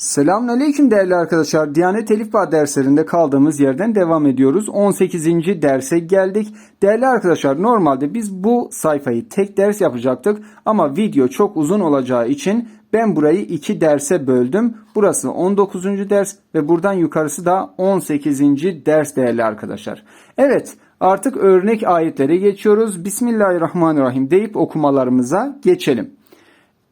Selamünaleyküm değerli arkadaşlar. Diyanet Elif Bağ derslerinde kaldığımız yerden devam ediyoruz. 18. derse geldik. Değerli arkadaşlar normalde biz bu sayfayı tek ders yapacaktık ama video çok uzun olacağı için ben burayı iki derse böldüm. Burası 19. ders ve buradan yukarısı da 18. ders değerli arkadaşlar. Evet artık örnek ayetlere geçiyoruz. Bismillahirrahmanirrahim deyip okumalarımıza geçelim.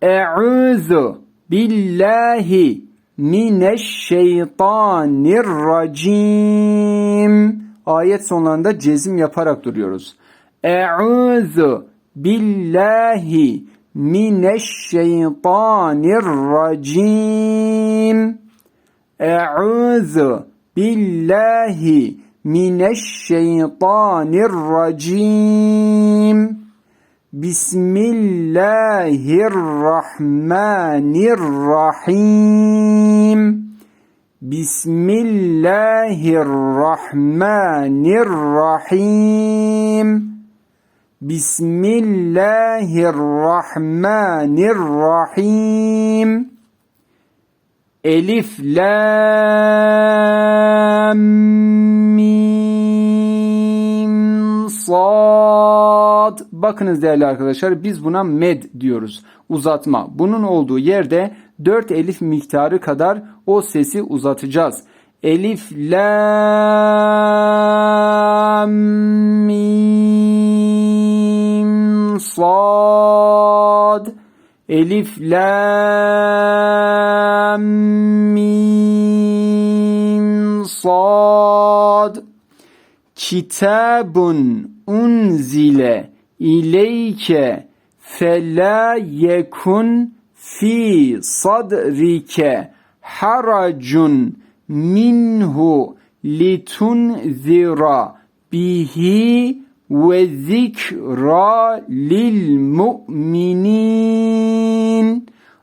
Eûzu billahi mineşşeytanirracim. Ayet sonlarında cezim yaparak duruyoruz. Eûzu billahi mineşşeytanirracim. Eûzu billahi mineşşeytanirracim. Bismillahirrahmanirrahim. Bismillahirrahmanirrahim. Bismillahirrahmanirrahim. Elif Lam Mim Sad Bakınız değerli arkadaşlar biz buna med diyoruz. Uzatma. Bunun olduğu yerde 4 elif miktarı kadar o sesi uzatacağız. Elif Lam Mim Sad Elif Lam Mim Sad Kitabun unzile ileyke fela yekun fi sadrike haracun minhu litunzira bihi ve zikra lil mu'minin.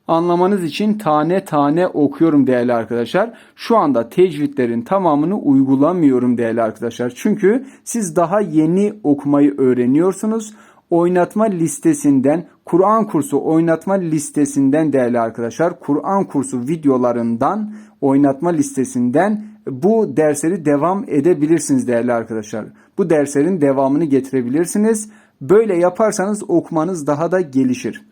Anlamanız için tane tane okuyorum değerli arkadaşlar. Şu anda tecvidlerin tamamını uygulamıyorum değerli arkadaşlar. Çünkü siz daha yeni okumayı öğreniyorsunuz. Oynatma listesinden, Kur'an kursu oynatma listesinden değerli arkadaşlar, Kur'an kursu videolarından, oynatma listesinden bu dersleri devam edebilirsiniz değerli arkadaşlar. Bu derslerin devamını getirebilirsiniz. Böyle yaparsanız okumanız daha da gelişir.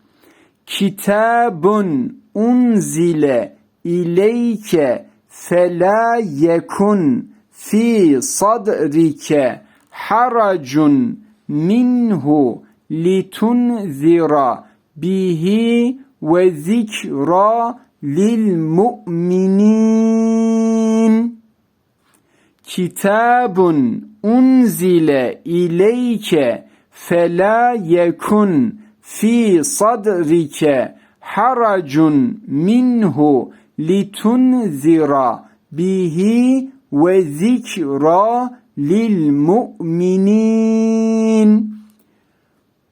Kitabun unzile ileyke fela yekun fi sadrike haracun minhu litunzira bihi ve zikra lil mu'minin. Kitabun unzile ileyke fela yekun fi sadrike haracun minhu litunzira bihi ve zikra lil mu'minin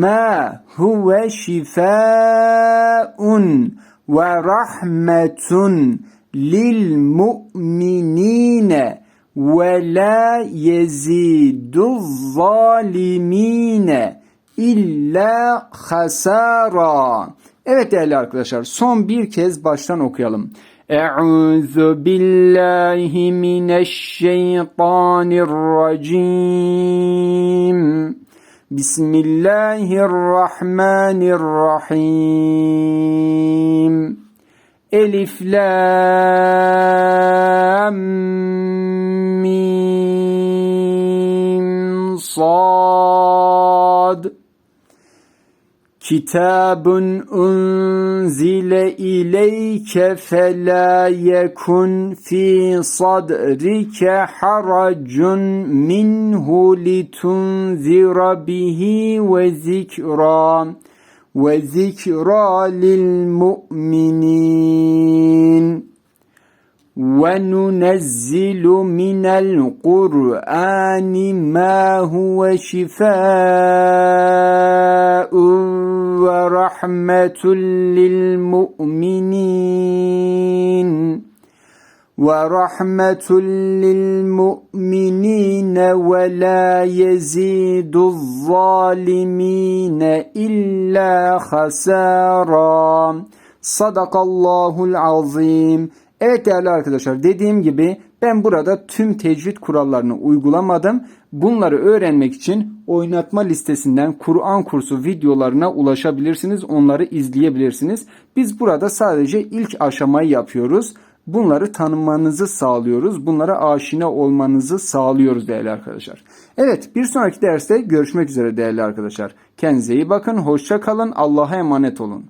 ma huve şifaun ve rahmetun lil mu'minine ve la yezidu zalimine illa hasara. Evet değerli arkadaşlar son bir kez baştan okuyalım. Euzu billahi mineşşeytanirracim. بسم الله الرحمن الرحيم. ألف لام ميم صاد. كتاب أنزل إليك فلا يكن في صدرك حرج منه لتنذر به وذكرى وذكرى للمؤمنين وننزل من القرآن ما هو شفاء ورحمة للمؤمنين ورحمة للمؤمنين ولا يزيد الظالمين إلا خسارا. صدق الله العظيم. Evet değerli arkadaşlar dediğim gibi ben burada tüm tecvid kurallarını uygulamadım. Bunları öğrenmek için oynatma listesinden Kur'an kursu videolarına ulaşabilirsiniz. Onları izleyebilirsiniz. Biz burada sadece ilk aşamayı yapıyoruz. Bunları tanımanızı sağlıyoruz. Bunlara aşina olmanızı sağlıyoruz değerli arkadaşlar. Evet bir sonraki derste görüşmek üzere değerli arkadaşlar. Kendinize iyi bakın. Hoşça kalın. Allah'a emanet olun.